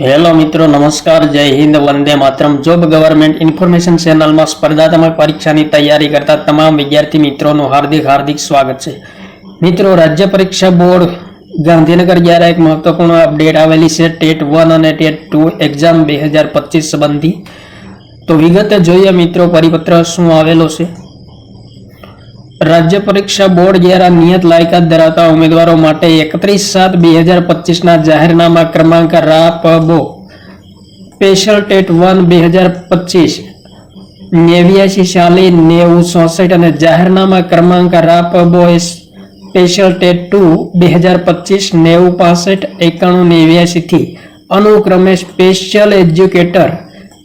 Hello મિત્રો, નમસ્કાર, જય હિન્દ, વંદે માતરમ. જોબ ગવર્મેન્ટ ઇન્ફોર્મેશન ચેનલમાં સ્પર્ધાત્મક પરીક્ષાની તૈયારી કરતા તમામ વિદ્યાર્થી મિત્રોનું હાર્દિક હાર્દિક સ્વાગત છે. મિત્રો, રાજ્ય પરીક્ષા બોર્ડ ગાંધીનગર દ્વારા એક મહત્વપૂર્ણ અપડેટ આવેલી છે, ટેટ વન અને ટેટ ટુ એક્ઝામ બે હજાર પચીસ સંબંધી. તો વિગતે જોઈએ મિત્રો, પરિપત્ર શું આવેલો છે? રાજ્ય પરીક્ષા બોર્ડ દ્વારા નિયત લાયકાત ધરાવતા ઉમેદવારો માટે એકત્રીસ સાત બે હજાર પચીસના જાહેરનામા ક્રમાંક રાપબો સ્પેશિયલ ટેટ વન બે હજાર પચીસ. નેવ્યાસી ચાલી નેવું ચોસઠ અને જાહેરનામા ક્રમાંક રાપબો સ્પેશિયલ ટેટ ટુ બે હજાર પચીસ નેવું પાસઠ એકાણું નેવ્યાસીથી અનુક્રમે સ્પેશિયલ એજ્યુકેટર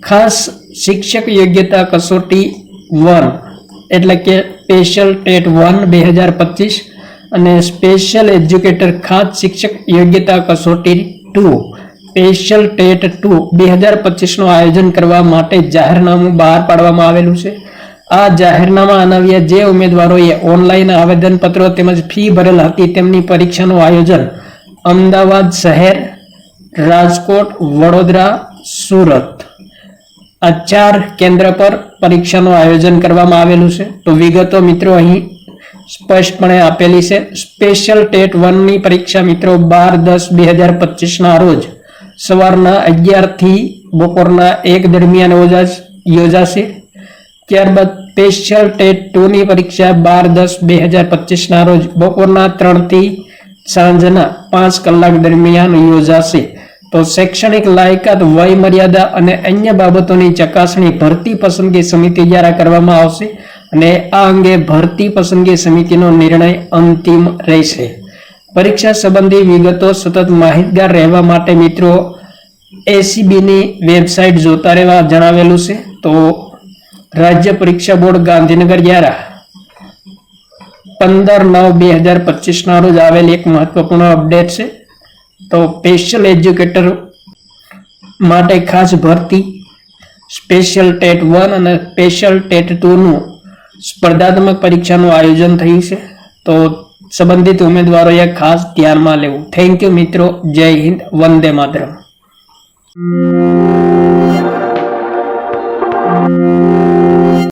ખાસ શિક્ષક યોગ્યતા કસોટી વન એટલે કે સ્પેશિયલ ટેટ વન બે હજાર પચીસ અને સ્પેશિયલ એજ્યુકેટર ખાસ શિક્ષક યોગ્યતા કસોટી ટુ સ્પેશિયલ ટેટ ટુ બે હજાર પચીસનું આયોજન કરવા માટે જાહેરનામું બહાર પાડવામાં આવેલું છે. આ જાહેરનામા અનાવ્યા જે ઉમેદવારોએ ઓનલાઈન આવેદનપત્રો તેમજ ફી ભરેલ હતી તેમની પરીક્ષાનું આયોજન અમદાવાદ શહેર રાજકોટ વડોદરા સુરત. આ ચાર કેન્દ્ર પર પરીક્ષાનું આયોજન કરવામાં આવેલું છે. તો વિગતો મિત્રો અહીં સ્પષ્ટપણે આપેલી છે. સ્પેશિયલ ટેટ વનની પરીક્ષા મિત્રો બાર દસ બે હજાર પચીસના રોજ સવારના અગિયારથી બપોરના એક દરમિયાન યોજા- યોજાશે. ત્યારબાદ સ્પેશિયલ ટેટ ટુની પરીક્ષા બાર દસ બે હજાર પચીસના રોજ બપોરના ત્રણથી સાંજના પાંચ કલાક દરમિયાન યોજાશે. તો શૈક્ષણિક લાયકાત વય મર્યાદા અને અન્ય બાબતોની ચકાસણી ભરતી પસંદગી સમિતિ દ્વારા કરવામાં આવશે અને આ અંગે ભરતી પસંદગી સમિતિનો નિર્ણય અંતિમ રહેશે. પરીક્ષા સંબંધી વિગતો સતત માહિતગાર રહેવા માટે મિત્રો એસીબીની વેબસાઇટ જોતા રહેવા જણાવેલું છે. તો રાજ્ય પરીક્ષા બોર્ડ ગાંધીનગર દ્વારા પંદર નવ બે હજાર પચીસના રોજ આવેલ એક મહત્વપૂર્ણ અપડેટ છે. તો સ્પેશિયલ એજ્યુકેટર માટે ખાસ ભરતી સ્પેશિયલ ટેટ વન અને સ્પેશિયલ ટેટ ટુનું સ્પર્ધાત્મક પરીક્ષાનું આયોજન થયું છે. તો સંબંધિત ઉમેદવારોએ ખાસ ધ્યાનમાં લેવું. થેન્ક યુ મિત્રો. જય હિન્દ. વંદે માતરમ.